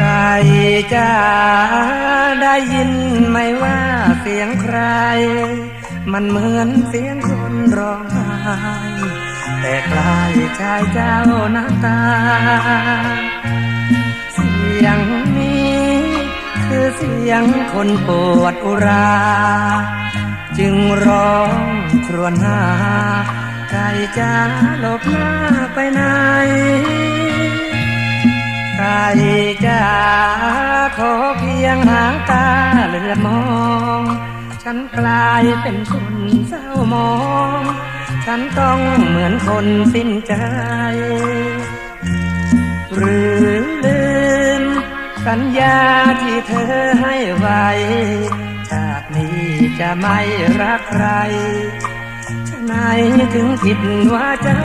ก่จ้าได้ยินไหมว่าเสียงใคร มันเหมือนเสียงคนร้องไห้แต่คล้ายชายเจ้าหน้าตา เสียงนี้คือเสียงคนปวดอุรา จึงร้องครวญหาไก่จ้าหลบหน้าไปไหน ไก่จ้าขอเพียงหางตาเหลือมอง ฉันกลายเป็นคนเศร้ามอง ฉันต้องเหมือนคนสิ้นใจ หรือลืมสัญญาที่เธอให้ไว้ชาตินี้จะไม่รักใครฉะไหนถึงผิดว่าจา